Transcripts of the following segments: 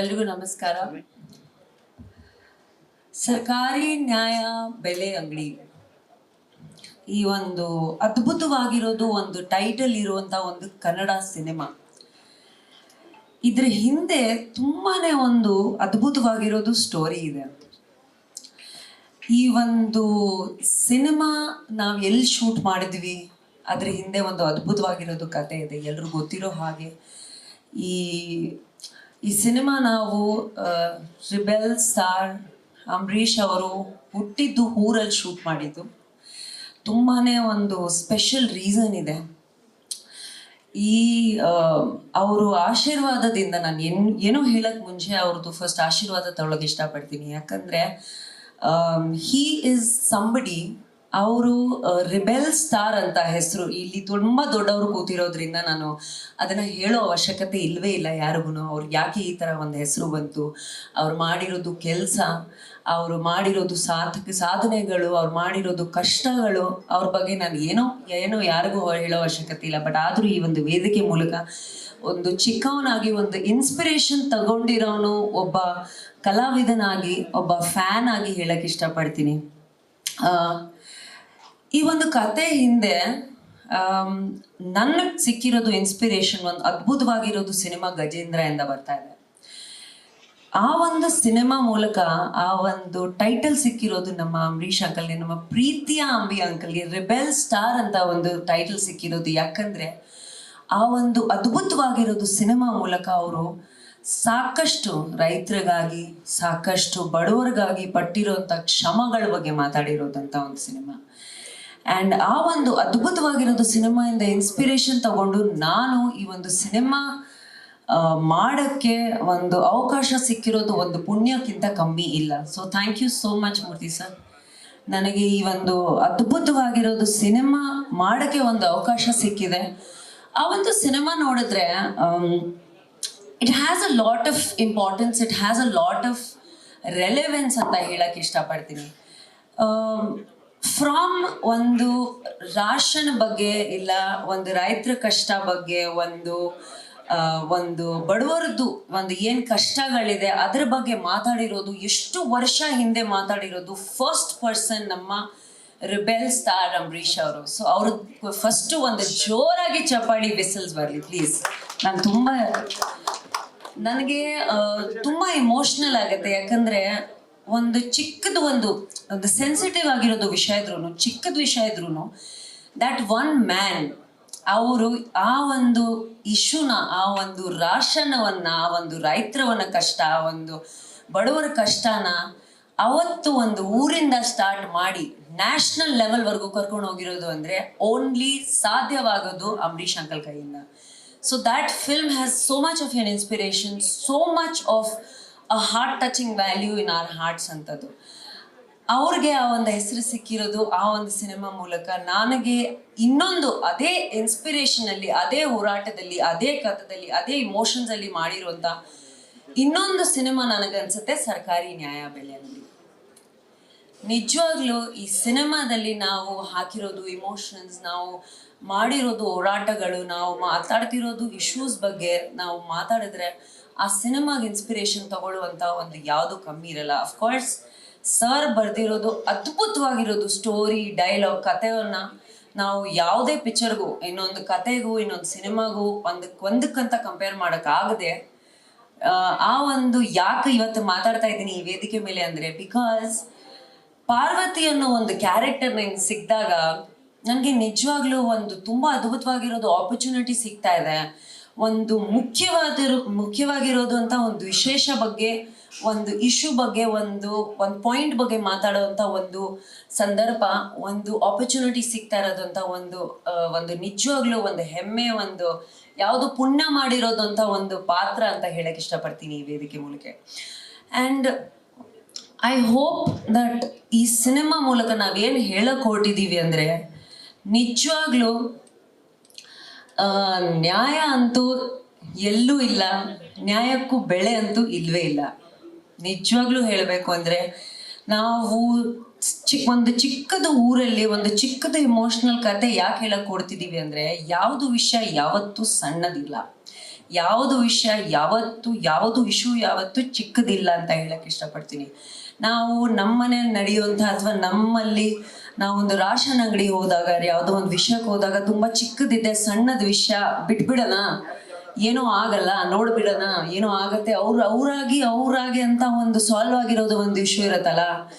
ಎಲ್ರಿಗೂ ನಮಸ್ಕಾರ. ಸರ್ಕಾರಿ ನ್ಯಾಯ ಬೆಲೆ ಅಂಗಡಿ. ಈ ಒಂದು ಅದ್ಭುತವಾಗಿರೋದು ಒಂದು ಟೈಟಲ್ ಇರುವಂತ ಒಂದು ಕನ್ನಡ ಸಿನಿಮಾ. ಇದ್ರ ಹಿಂದೆ ತುಂಬಾನೇ ಒಂದು ಅದ್ಭುತವಾಗಿರೋದು ಸ್ಟೋರಿ ಇದೆ. ಈ ಒಂದು ಸಿನಿಮಾ ನಾವು ಎಲ್ಲಿ ಶೂಟ್ ಮಾಡಿದ್ವಿ, ಅದ್ರ ಹಿಂದೆ ಒಂದು ಅದ್ಭುತವಾಗಿರೋದು ಕತೆ ಇದೆ. ಎಲ್ರಿಗೂ ಗೊತ್ತಿರೋ ಹಾಗೆ ಈ ಈ ಸಿನಿಮಾ ನಾವು ರಿಬೆಲ್ ಸ್ಟಾರ್ ಅಂಬರೀಷ್ ಅವರು ಹುಟ್ಟಿದ್ದು ಊರಲ್ಲಿ ಶೂಟ್ ಮಾಡಿದ್ದು. ತುಂಬಾ ಒಂದು ಸ್ಪೆಷಲ್ ರೀಸನ್ ಇದೆ. ಈ ಅವರು ಆಶೀರ್ವಾದದಿಂದ ನಾನು ಏನ್, ಏನೋ ಹೇಳಕ್ ಮುಂಚೆ ಅವ್ರದ್ದು ಫಸ್ಟ್ ಆಶೀರ್ವಾದ ತಗೊಳಕ್ ಇಷ್ಟಪಡ್ತೀನಿ. ಯಾಕಂದ್ರೆ ಹೀ ಇಸ್ ಸಂಬಡಿ ಅವರು ರಿಬೆಲ್ ಸ್ಟಾರ್ ಅಂತ ಹೆಸರು. ಇಲ್ಲಿ ತುಂಬಾ ದೊಡ್ಡವರು ಕೂತಿರೋದ್ರಿಂದ ನಾನು ಅದನ್ನ ಹೇಳೋ ಅವಶ್ಯಕತೆ ಇಲ್ಲವೇ ಇಲ್ಲ ಯಾರಿಗೂ ಅವ್ರಿಗೆ ಯಾಕೆ ಈ ತರ ಒಂದು ಹೆಸರು ಬಂತು? ಅವ್ರು ಮಾಡಿರೋದು ಕೆಲಸ, ಅವರು ಮಾಡಿರೋದು ಸಾಧಕ, ಸಾಧನೆಗಳು, ಅವ್ರು ಮಾಡಿರೋದು ಕಷ್ಟಗಳು, ಅವ್ರ ಬಗ್ಗೆ ನಾನು ಏನೋ ಏನೋ ಯಾರಿಗೂ ಹೇಳೋ ಅವಶ್ಯಕತೆ ಇಲ್ಲ. ಬಟ್ ಆದರೂ ಈ ಒಂದು ವೇದಿಕೆ ಮೂಲಕ ಒಂದು ಚಿಕ್ಕವನಾಗಿ ಒಂದು ಇನ್ಸ್ಪಿರೇಷನ್ ತಗೊಂಡಿರೋನು ಒಬ್ಬ ಕಲಾವಿದನಾಗಿ, ಒಬ್ಬ ಫ್ಯಾನ್ ಆಗಿ ಹೇಳಕ್ ಇಷ್ಟಪಡ್ತೀನಿ. ಈ ಒಂದು ಕತೆ ಹಿಂದೆ ನನ್ನ ಸಿಕ್ಕಿರೋದು ಇನ್ಸ್ಪಿರೇಷನ್ ಒಂದು ಅದ್ಭುತವಾಗಿರೋದು ಸಿನಿಮಾ ಗಜೇಂದ್ರ ಎಂದ ಬರ್ತಾ ಇದೆ. ಆ ಒಂದು ಸಿನಿಮಾ ಮೂಲಕ, ಆ ಒಂದು ಟೈಟಲ್ ಸಿಕ್ಕಿರೋದು ನಮ್ಮ ಅಂಬರೀಷ್ ಅಂಕಲ್ಗೆ, ನಮ್ಮ ಪ್ರೀತಿಯ ಅಂಬಿ ಅಂಕಲ್ಗೆ, ರಿಬೆಲ್ ಸ್ಟಾರ್ ಅಂತ ಒಂದು ಟೈಟಲ್ ಸಿಕ್ಕಿರೋದು. ಯಾಕಂದ್ರೆ, ಆ ಒಂದು ಅದ್ಭುತವಾಗಿರೋದು ಸಿನಿಮಾ ಮೂಲಕ ಅವರು ಸಾಕಷ್ಟು ರೈತರಿಗಾಗಿ, ಸಾಕಷ್ಟು ಬಡವರಿಗಾಗಿ ಪಟ್ಟಿರೋಂಥ ಕ್ಷಮಗಳ ಬಗ್ಗೆ ಮಾತಾಡಿರೋದಂತ ಒಂದು ಸಿನಿಮಾ. ಆ್ಯಂಡ್ ಆ ಒಂದು ಅದ್ಭುತವಾಗಿರೋದು ಸಿನಿಮಾಯಿಂದ ಇನ್ಸ್ಪಿರೇಷನ್ ತಗೊಂಡು ನಾನು ಈ ಒಂದು ಸಿನಿಮಾ ಮಾಡೋಕ್ಕೆ ಒಂದು ಅವಕಾಶ ಸಿಕ್ಕಿರೋದು ಒಂದು ಪುಣ್ಯಕ್ಕಿಂತ ಕಮ್ಮಿ ಇಲ್ಲ. So thank you so much Murthy sir ನನಗೆ ಈ ಒಂದು ಅದ್ಭುತವಾಗಿರೋದು ಸಿನಿಮಾ ಮಾಡಕ್ಕೆ ಒಂದು ಅವಕಾಶ ಸಿಕ್ಕಿದೆ. ಆ ಒಂದು ಸಿನಿಮಾ ನೋಡಿದ್ರೆ it has a lot of importance it has a lot of relevance ಅಂತ ಹೇಳಕ್ ಇಷ್ಟಪಡ್ತೀನಿ. ಫ್ರಾಮ್ ಒಂದು ರಾಷನ್ ಬಗ್ಗೆ ಇಲ್ಲ, ಒಂದು ರೈತರ ಕಷ್ಟ ಬಗ್ಗೆ, ಒಂದು ಒಂದು ಬಡವರದ್ದು ಒಂದು ಏನ್ ಕಷ್ಟಗಳಿದೆ, ಅದ್ರ ಬಗ್ಗೆ ಮಾತಾಡಿರೋದು, ಎಷ್ಟು ವರ್ಷ ಹಿಂದೆ ಮಾತಾಡಿರೋದು ಫಸ್ಟ್ ಪರ್ಸನ್ ನಮ್ಮ ರಿಬೆಲ್ ಸ್ಟಾರ್ ಅಂಬರೀಷ್ ಅವರು. ಸೊ ಅವ್ರ ಫಸ್ಟ್ ಒಂದು ಜೋರಾಗಿ ಚಪಾಡಿ ಬಿಸಿಲ್ಸ್ ಬರಲಿ ಪ್ಲೀಸ್ ನಾನು ತುಂಬಾ, ನನಗೆ ತುಂಬಾ ಇಮೋಷ್ನಲ್ ಆಗುತ್ತೆ. ಯಾಕಂದ್ರೆ ಒಂದು ಚಿಕ್ಕದು ಒಂದು ಒಂದು ಸೆನ್ಸಿಟಿವ್ ಆಗಿರೋದು ವಿಷಯ ಇದ್ರು ಚಿಕ್ಕದ ವಿಷಯ ಇದ್ರು ದಟ್ ಒನ್ ಮ್ಯಾನ್ ಅವರು ಆ ಒಂದು ಇಶ್ಯೂನ, ಆ ಒಂದು ರಾಶನವನ್ನ, ಆ ಒಂದು ರೈತರವನ ಕಷ್ಟ, ಆ ಒಂದು ಬಡವರ ಕಷ್ಟನ ಅವತ್ತು ಒಂದು ಊರಿಂದ ಸ್ಟಾರ್ಟ್ ಮಾಡಿ ನ್ಯಾಷನಲ್ ಲೆವೆಲ್ವರೆಗೂ ಕರ್ಕೊಂಡು ಹೋಗಿರೋದು ಅಂದ್ರೆ ಓನ್ಲಿ ಸಾಧ್ಯವಾಗೋದು ಅಂಬರೀಶ್ ಅಂಕಲ್ ಕೈಯಿಂದ. So that film has so much of an inspiration so much of a heart touching value in our hearts ಅಂತದ್ದು. ಅವ್ರಿಗೆ ಆ ಒಂದು ಹೆಸರು ಸಿಕ್ಕಿರೋದು ಆ ಒಂದು ಸಿನಿಮಾ ಮೂಲಕ ನನಗೆ ಇನ್ನೊಂದು ಅದೇ ಇನ್ಸ್ಪಿರೇಷನ್ ಅಲ್ಲಿ, ಅದೇ ಹೋರಾಟದಲ್ಲಿ, ಅದೇ ಕಥದಲ್ಲಿ, ಅದೇ ಇಮೋಷನ್ಸ್ ಅಲ್ಲಿ ಮಾಡಿರುವಂತ ಇನ್ನೊಂದು ಸಿನಿಮಾ ನನಗನ್ಸುತ್ತೆ ಸರ್ಕಾರಿ ನ್ಯಾಯ ಬೆಲೆ ಅಂಗಡಿ ನಿಜವಾಗ್ಲೂ ಈ ಸಿನಿಮಾದಲ್ಲಿ ನಾವು ಹಾಕಿರೋದು ಇಮೋಷನ್ಸ್ ನಾವು ಮಾಡಿರೋದು ಹೋರಾಟಗಳು, ನಾವು ಮಾತಾಡ್ತಿರೋದು ಇಶ್ಯೂಸ್ ಬಗ್ಗೆ ನಾವು ಮಾತಾಡಿದ್ರೆ ಆ ಸಿನಿಮಾಗೆ ಇನ್ಸ್ಪಿರೇಷನ್ ತಗೊಳ್ಳುವಂತ ಒಂದು ಯಾವುದು ಕಮ್ಮಿ ಇರಲ್ಲ. ಅಫ್ಕೋರ್ಸ್ ಸರ್ ಬರ್ದಿರೋದು ಅದ್ಭುತವಾಗಿರೋದು ಸ್ಟೋರಿ ಡೈಲಾಗ್ ಕಥೆಯನ್ನ ನಾವು ಯಾವುದೇ ಪಿಕ್ಚರ್ಗೂ ಇನ್ನೊಂದು ಕತೆಗೂ ಇನ್ನೊಂದು ಸಿನಿಮಾಗೂ ಒಂದಕ್ಕೆ ಒಂದಕ್ಕಂತ ಕಂಪೇರ್ ಆಗದೆ, ಆ ಒಂದು ಯಾಕೆ ಇವತ್ತು ಮಾತಾಡ್ತಾ ಇದ್ದೀನಿ ಈ ವೇದಿಕೆ ಮೇಲೆ ಅಂದ್ರೆ ಬಿಕಾಸ್ ಪಾರ್ವತಿ ಅನ್ನೋ ಒಂದು ಕ್ಯಾರೆಕ್ಟರ್ ನಂಗೆ ಸಿಕ್ಕಿದಾಗ ನನಗೆ ನಿಜವಾಗ್ಲೂ ಒಂದು ತುಂಬಾ ಅದ್ಭುತವಾಗಿರೋದು ಆಪರ್ಚುನಿಟಿ ಸಿಗ್ತಾ ಇದೆ. ಒಂದು ಮುಖ್ಯವಾದಿರೋ, ಮುಖ್ಯವಾಗಿರೋದು ಅಂತ ಒಂದು ವಿಶೇಷ ಬಗ್ಗೆ, ಒಂದು ಇಶ್ಯೂ ಬಗ್ಗೆ, ಒಂದು ಒಂದು ಪಾಯಿಂಟ್ ಬಗ್ಗೆ ಮಾತಾಡುವಂತ ಒಂದು ಸಂದರ್ಭ, ಒಂದು ಆಪರ್ಚುನಿಟಿ ಸಿಗ್ತಾ ಇರೋದು ಅಂತ ಒಂದು ಒಂದು ನಿಜವಾಗ್ಲೂ ಒಂದು ಹೆಮ್ಮೆ, ಒಂದು ಯಾವುದು ಪುಣ್ಯ ಮಾಡಿರೋದು ಅಂತ ಒಂದು ಪಾತ್ರ ಅಂತ ಹೇಳಕ್ ಇಷ್ಟಪಡ್ತೀನಿ ಈ ವೇದಿಕೆ ಮೂಲಕ. ಆ್ಯಂಡ್ ಐ ಹೋಪ್ ದಟ್ ಈ ಸಿನಿಮಾ ಮೂಲಕ ನಾವೇನು ಹೇಳಕ್ ಹೊರಟಿದ್ದೀವಿ ಅಂದ್ರೆ, ನಿಜವಾಗ್ಲೂ ನ್ಯಾಯ ಅಂತೂ ಎಲ್ಲೂ ಇಲ್ಲ, ನ್ಯಾಯಕ್ಕೂ ಬೆಳೆ ಅಂತೂ ಇಲ್ವೇ ಇಲ್ಲ. ನಿಜವಾಗ್ಲೂ ಹೇಳಬೇಕು ಅಂದ್ರೆ, ನಾವು ಚಿಕ್ಕ ಒಂದು ಚಿಕ್ಕದ ಊರಲ್ಲಿ ಒಂದು ಚಿಕ್ಕದ ಇಮೋಷನಲ್ ಕತೆ ಯಾಕೆ ಹೇಳಕ್ ಕೊಡ್ತಿದ್ದೀವಿ ಅಂದ್ರೆ, ಯಾವುದು ವಿಷಯ ಯಾವತ್ತೂ ಸಣ್ಣದಿಲ್ಲ. ಯಾವುದು ವಿಷಯ ಯಾವತ್ತು, ಯಾವುದು ಇಶ್ಯೂ ಯಾವತ್ತು ಚಿಕ್ಕದಿಲ್ಲ ಅಂತ ಹೇಳಕ್ ಇಷ್ಟಪಡ್ತೀನಿ. ನಾವು ನಮ್ಮನೆ ನಡೆಯುವಂತಹ ಅಥವಾ ನಮ್ಮಲ್ಲಿ ನಾವೊಂದು ರಾಷನ್ ಅಂಗಡಿ ಹೋದಾಗ ಯಾವುದೋ ಒಂದು ವಿಷಯಕ್ಕೆ ಹೋದಾಗ ತುಂಬಾ ಚಿಕ್ಕದಿದೆ, ಸಣ್ಣದ ವಿಷಯ ಬಿಟ್ಬಿಡೋಣ. ಏನೋ ಆಗಲ್ಲ, ನೋಡ್ಬಿಡೋಣ, ಏನೋ ಆಗತ್ತೆ. ಅವ್ರು, ಅವರಾಗಿ ಅವರಾಗಿ ಅಂತ ಒಂದು ಸಾಲ್ವ್ ಆಗಿರೋದು ಒಂದು ವಿಷಯ ಇರತ್ತಲ್ಲ,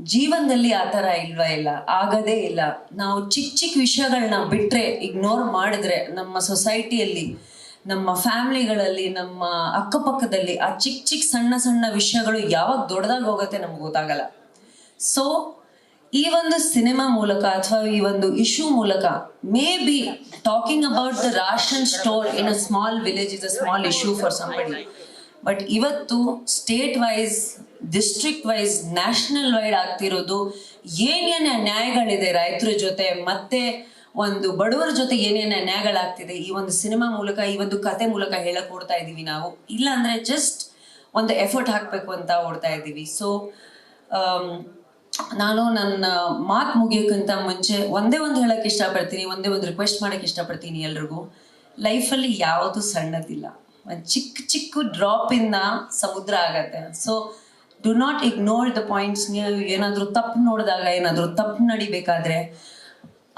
ಜೀವನದಲ್ಲಿ ಆ ಥರ ಇಲ್ವಾ ಇಲ್ಲ? ಆಗದೇ ಇಲ್ಲ. ನಾವು ಚಿಕ್ಕ ಚಿಕ್ಕ ವಿಷಯಗಳನ್ನ ಬಿಟ್ರೆ ಇಗ್ನೋರ್ ಮಾಡಿದ್ರೆ ನಮ್ಮ ಸೊಸೈಟಿಯಲ್ಲಿ ನಮ್ಮ ಫ್ಯಾಮಿಲಿಗಳಲ್ಲಿ, ನಮ್ಮ ಅಕ್ಕಪಕ್ಕದಲ್ಲಿ ಆ ಚಿಕ್ಕ ಚಿಕ್ಕ ಸಣ್ಣ ಸಣ್ಣ ವಿಷಯಗಳು ಯಾವಾಗ ದೊಡ್ಡದಾಗಿ ಹೋಗುತ್ತೆ ನಮ್ಗೆ ಗೊತ್ತಾಗಲ್ಲ. ಸೊ ಈ ಒಂದು ಸಿನಿಮಾ ಮೂಲಕ ಅಥವಾ ಈ ಒಂದು ಇಶ್ಯೂ ಮೂಲಕ maybe talking about the ration store in a small village is a small issue for somebody but ಇವತ್ತು state wise district wise national wide ಆಗ್ತಿರೋದು ಏನೇನು ನ್ಯಾಯಗಳಿದೆ ರೈತರ ಜೊತೆ, ಮತ್ತೆ ಒಂದು ಬಡವರ ಜೊತೆ ಏನೇನು ಅನ್ಯಾಯಗಳಾಗ್ತಿದೆ ಈ ಒಂದು ಸಿನಿಮಾ ಮೂಲಕ, ಈ ಒಂದು ಕತೆ ಮೂಲಕ ಹೇಳಕ್ ಓಡ್ತಾ ಇದೀವಿ ನಾವು. ಇಲ್ಲ ಅಂದ್ರೆ ಜಸ್ಟ್ ಒಂದು ಎಫರ್ಟ್ ಹಾಕಬೇಕು ಅಂತ ಓಡ್ತಾ ಇದ್ದೀವಿ ಸೊ ನಾನು ನನ್ನ ಮಾತು ಮುಗಿಯೋಕ್ಕಿಂತ ಮುಂಚೆ ಒಂದೇ ಒಂದು ಹೇಳಕ್ ಇಷ್ಟಪಡ್ತೀನಿ, ಒಂದೇ ಒಂದು ರಿಕ್ವೆಸ್ಟ್ ಮಾಡಕ್ ಇಷ್ಟಪಡ್ತೀನಿ ಎಲ್ರಿಗೂ. ಲೈಫಲ್ಲಿ ಯಾವುದು ಸಣ್ಣದಿಲ್ಲ. ಒಂದು ಚಿಕ್ಕ ಚಿಕ್ಕ ಡ್ರಾಪಿಂದ ಸಮುದ್ರ ಆಗತ್ತೆ. So do not ignore the points ನೀವು ಏನಾದರೂ ತಪ್ಪು ನೋಡಿದಾಗ, ಏನಾದರೂ ತಪ್ಪು ನಡಿಬೇಕಾದ್ರೆ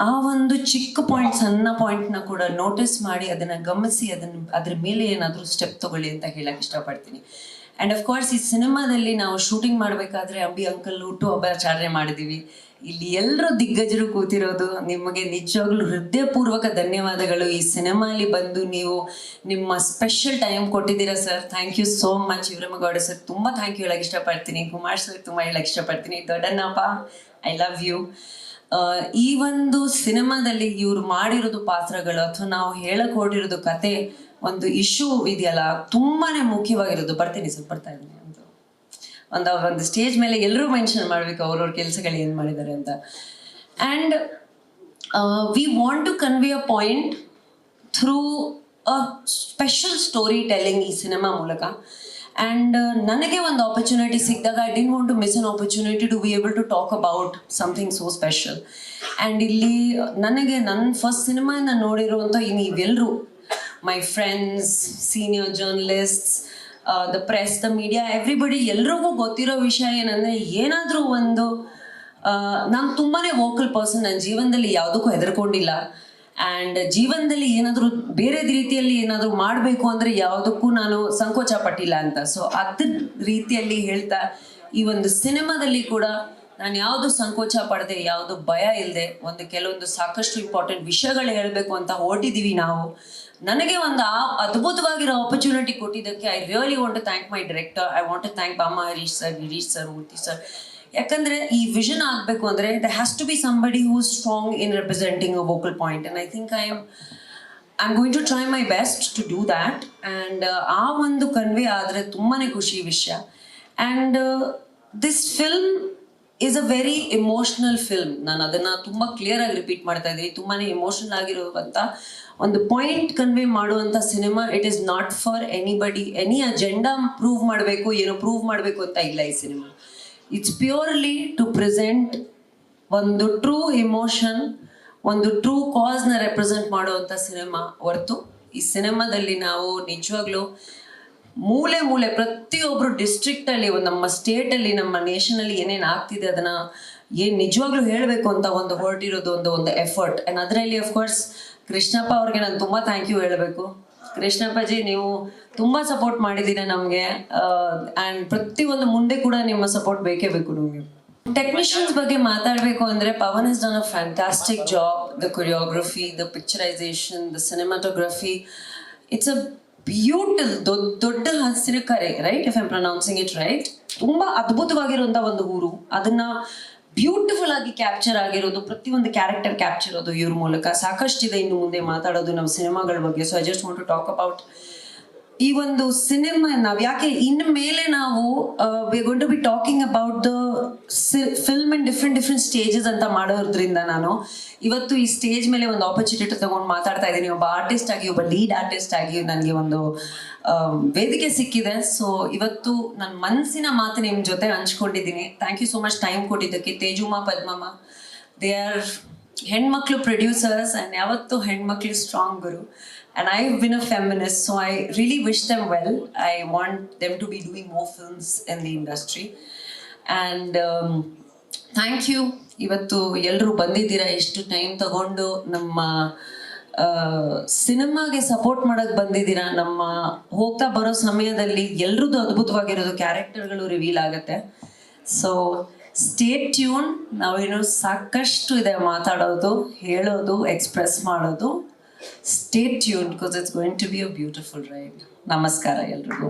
ಆ ಒಂದು ಚಿಕ್ಕ ಪಾಯಿಂಟ್ ಸಣ್ಣ ಪಾಯಿಂಟ್ನ ಕೂಡ ನೋಟಿಸ್ ಮಾಡಿ ಅದನ್ನ ಗಮನಿಸಿ ಅದನ್ನ ಅದ್ರ ಮೇಲೆ ಏನಾದರೂ ಸ್ಟೆಪ್ ತಗೊಳ್ಳಿ ಅಂತ ಹೇಳಕ್ ಇಷ್ಟಪಡ್ತೀನಿ. ಆಫ್ ಕೋರ್ಸ್ ಈ ಸಿನಿಮಾದಲ್ಲಿ ನಾವು ಶೂಟಿಂಗ್ ಮಾಡಬೇಕಾದ್ರೆ ಅಂಬಿ ಅಂಕಲ್ ಹುಟ್ಟು ಹಬ್ಬಾಚರಣೆ ಮಾಡಿದ್ದೀವಿ ಇಲ್ಲಿ ಎಲ್ಲರೂ ದಿಗ್ಗಜರು ಕೂತಿರೋದು. ನಿಮಗೆ ನಿಜವಾಗ್ಲೂ ಹೃದಯಪೂರ್ವಕ ಧನ್ಯವಾದಗಳು. ಈ ಸಿನಿಮಾಲಿ ಬಂದು ನೀವು ನಿಮ್ಮ ಸ್ಪೆಷಲ್ ಟೈಮ್ ಕೊಟ್ಟಿದ್ದೀರಾ sir thank you so much ಇವರಮ್ಮಗೌಡ sir ತುಂಬ ಥ್ಯಾಂಕ್ ಯು ಹೇಳಕ್ ಇಷ್ಟಪಡ್ತೀನಿ. ಕುಮಾರ್ ಸರ್ ತುಂಬ ಹೇಳಕ್ ಇಷ್ಟಪಡ್ತೀನಿ. ದೊಡ್ಡಣ್ಣಪ್ಪ ಐ ಲವ್ ಯು ಈ ಒಂದು ಸಿನಿಮಾದಲ್ಲಿ ಇವ್ರು ಮಾಡಿರೋದು ಪಾತ್ರಗಳು ಅಥವಾ ನಾವು ಹೇಳಕ್ ಹೊರಟಿರೋದು ಕತೆ ಒಂದು ಇಶ್ಯೂ ಇದೆಯಲ್ಲ, ತುಂಬಾನೇ ಮುಖ್ಯವಾಗಿರೋದು ಬರ್ತೀನಿ ಸರ್, ಬರ್ತಾ ಇದ್ದೀನಿ ಒಂದು. ಒಂದು ಒಂದು ಸ್ಟೇಜ್ ಮೇಲೆ ಎಲ್ಲರೂ ಮೆನ್ಷನ್ ಮಾಡ್ಬೇಕು ಅವ್ರವ್ರ ಕೆಲಸಗಳು ಏನ್ ಮಾಡಿದ್ದಾರೆ ಅಂತ. And we want to convey a point through special story telling ಈ ಸಿನಿಮಾ ಮೂಲಕ. ಆ್ಯಂಡ್ ನನಗೆ ಒಂದು ಆಪರ್ಚುನಿಟಿ ಸಿಕ್ಕಿದಾಗ I didn't want to miss an opportunity to be able to talk about something so special and ಇಲ್ಲಿ, ನನಗೆ ನನ್ನ first ಸಿನಿಮಾನ ನೋಡಿರುವಂಥ ನೀವೆಲ್ಲರೂ my friends senior journalists the press the media everybody ಎಲ್ರಿಗೂ ಗೊತ್ತಿರೋ ವಿಷಯ ಏನಂದರೆ, ಏನಾದರೂ ಒಂದು ನಾನು ತುಂಬಾ ವೋಕಲ್ ಪರ್ಸನ್ ನನ್ನ ಜೀವನದಲ್ಲಿ ಯಾವುದಕ್ಕೂ ಹೆದರ್ಕೊಂಡಿಲ್ಲ. ಆ್ಯಂಡ್ ಜೀವನದಲ್ಲಿ ಏನಾದರೂ ಬೇರೆ ರೀತಿಯಲ್ಲಿ ಏನಾದರೂ ಮಾಡಬೇಕು ಅಂದರೆ ಯಾವುದಕ್ಕೂ ನಾನು ಸಂಕೋಚ ಪಟ್ಟಿಲ್ಲ ಅಂತ. ಸೊ ಅದ್ರ ರೀತಿಯಲ್ಲಿ ಹೇಳ್ತಾ ಈ ಒಂದು ಸಿನಿಮಾದಲ್ಲಿ ಕೂಡ ನಾನು ಯಾವುದು ಸಂಕೋಚ ಪಡದೆ, ಯಾವುದು ಭಯ ಇಲ್ಲದೆ ಒಂದು ಕೆಲವೊಂದು ಸಾಕಷ್ಟು ಇಂಪಾರ್ಟೆಂಟ್ ವಿಷಯಗಳು ಹೇಳಬೇಕು ಅಂತ ಹೊರಟಿದ್ದೀವಿ ನಾವು. ನನಗೆ ಒಂದು ಆ ಅದ್ಭುತವಾಗಿರೋ ಆಪರ್ಚುನಿಟಿ ಕೊಟ್ಟಿದ್ದಕ್ಕೆ I really want to thank my director I want to thank ಬಾಮ Harish sir Girish sir Murthy sir ಯಾಕಂದ್ರೆ ಈ ವಿಷನ್ ಆಗಬೇಕು ಅಂದ್ರೆ the has to be somebody who strong in representing a vocal point and I think I am I am going to try my best to do that and ಆ ಒಂದು convey ಆದರೆ ತುಂಬಾ ಖುಷಿ ವಿಷಯ. And this film is a very emotional film ನಾನು ಅದನ್ನು ತುಂಬ ಕ್ಲಿಯರಾಗಿ ರಿಪೀಟ್ ಮಾಡ್ತಾ ಇದ್ದೀನಿ. ತುಂಬಾ ಎಮೋಷನಲ್ ಆಗಿರುವಂಥ ಒಂದು ಪಾಯಿಂಟ್ ಕನ್ವೆ ಮಾಡುವಂಥ cinema it is not for anybody any agenda prove ಮಾಡಬೇಕು, ಏನೋ ಪ್ರೂವ್ ಮಾಡಬೇಕು ಅಂತ ಇಲ್ಲ ಈ cinema it's purely to present ಒಂದು ಟ್ರೂ ಇಮೋಷನ್ ಒಂದು ಟ್ರೂ ಕಾಸ್ನ ರೆಪ್ರೆಸೆಂಟ್ ಮಾಡುವಂಥ ಸಿನಿಮಾ ಹೊರತು ಈ ಸಿನಿಮಾದಲ್ಲಿ ನಾವು ನಿಜವಾಗ್ಲೂ ಮೂಲೆ ಮೂಲೆ ಪ್ರತಿಯೊಬ್ಬರು ಡಿಸ್ಟ್ರಿಕ್ಟಲ್ಲಿ ನಮ್ಮ ಸ್ಟೇಟಲ್ಲಿ ನಮ್ಮ ನೇಷನಲ್ಲಿ ಏನೇನು ಆಗ್ತಿದೆ ಅದನ್ನು ಏನು ನಿಜವಾಗ್ಲೂ ಹೇಳಬೇಕು ಅಂತ ಒಂದು ಹೊರಟಿರೋದು ಒಂದು ಒಂದು ಎಫರ್ಟ್ ಆ್ಯಂಡ್ ಅದರಲ್ಲಿ ಅಫ್ಕೋರ್ಸ್ ಕೃಷ್ಣಪ್ಪ ಅವ್ರಿಗೆ ನಾನು ತುಂಬ ಥ್ಯಾಂಕ್ ಯು ಹೇಳಬೇಕು. ಕೃಷ್ಣಪ್ಪಾಜಿ, ನೀವು ತುಂಬಾ ಸಪೋರ್ಟ್ ಮಾಡಿದ್ದೀರಾ ನಮಗೆ. ಆ್ಯಂಡ್ ಪ್ರತಿಯೊಂದು ಮುಂದೆ ಕೂಡ ನಿಮ್ಮ ಸಪೋರ್ಟ್ ಬೇಕೇ ಬೇಕು ನಮಗೆ. ಟೆಕ್ನಿಷಿಯನ್ಸ್ ಬಗ್ಗೆ ಮಾತಾಡಬೇಕು ಅಂದ್ರೆ Pavan has done a fantastic job the choreography the picturisation the cinematography it's a beautiful ದೊಡ್ಡ ದೊಡ್ಡ ಹಸಿರು ಕರೆ right if I'm pronouncing it right ತುಂಬಾ ಅದ್ಭುತವಾಗಿರುವಂತ ಒಂದು ಊರು. ಅದನ್ನ ಬ್ಯೂಟಿಫುಲ್ ಆಗಿ ಕ್ಯಾಪ್ಚರ್ ಆಗಿರೋದು, ಪ್ರತಿಯೊಂದು ಕ್ಯಾರೆಕ್ಟರ್ ಕ್ಯಾಪ್ಚರ್ ಅದು ಇವ್ರ ಮೂಲಕ. ಸಾಕಷ್ಟಿದೆ ಇನ್ನು ಮುಂದೆ ಮಾತಾಡೋದು ನಮ್ಮ ಸಿನಿಮಾಗಳ ಬಗ್ಗೆ. So I just want to talk about ಈ ಒಂದು ಸಿನಿಮಾ ನಾವು ಯಾಕೆ ಇನ್ನು ಮೇಲೆ ನಾವು we to be talking about the film in different different stages ಅಂತ ಮಾಡೋದ್ರಿಂದ ನಾನು ಇವತ್ತು ಈ ಸ್ಟೇಜ್ ಮೇಲೆ ಒಂದು ಆಪರ್ಚುನಿಟಿ ತಗೊಂಡು ಮಾತಾಡ್ತಾ ಇದ್ದೀನಿ. ಒಬ್ಬ ಆರ್ಟಿಸ್ಟ್ ಆಗಿ, ಒಬ್ಬ ಲೀಡ್ ಆರ್ಟಿಸ್ಟ್ ಆಗಿ ನನಗೆ ಒಂದು ವೇದಿಕೆ ಸಿಕ್ಕಿದೆ. ಸೊ ಇವತ್ತು ನನ್ನ ಮನಸ್ಸಿನ ಮಾತು ನಿಮ್ಮ ಜೊತೆ ಹಂಚ್ಕೊಂಡಿದ್ದೀನಿ. Thank you so much time ಕೊಟ್ಟಿದ್ದಕ್ಕೆ. ತೇಜುಮಾ ಪದ್ಮಮ್ಮ ದೇ ಆರ್ ಹೆಣ್ಮಕ್ಳು ಪ್ರೊಡ್ಯೂಸರ್ಸ್ ಆ್ಯಂಡ್ ಯಾವತ್ತು ಹೆಣ್ಮಕ್ಳು strong Guru. And I win a feminist so I really wish them well I want them to be doing more films in the industry and thank you ಇವತ್ತು ಎಲ್ಲರೂ ಬಂದಿದ್ದೀರಾ? ಎಷ್ಟು time ತಗೊಂಡು ನಮ್ಮ ಸಿನಿಮಾಗೆ ಸಪೋರ್ಟ್ ಮಾಡೋಕ್ಕೆ ಬಂದಿದ್ದೀರಾ? ನಮ್ಮ ಹೋಗ್ತಾ ಬರೋ ಸಮಯದಲ್ಲಿ ಎಲ್ರದ್ದು ಅದ್ಭುತವಾಗಿರೋದು ಕ್ಯಾರೆಕ್ಟರ್ಗಳು ರಿವೀಲ್ ಆಗುತ್ತೆ. ಸೊ ಸ್ಟೇಟ್ ಟ್ಯೂನ್ ನಾವೇನು ಸಾಕಷ್ಟು ಇದೆ ಮಾತಾಡೋದು, ಹೇಳೋದು ಎಕ್ಸ್ಪ್ರೆಸ್ ಮಾಡೋದು. Stay tune because it's going to be a beautiful ride ನಮಸ್ಕಾರ ಎಲ್ರಿಗೂ.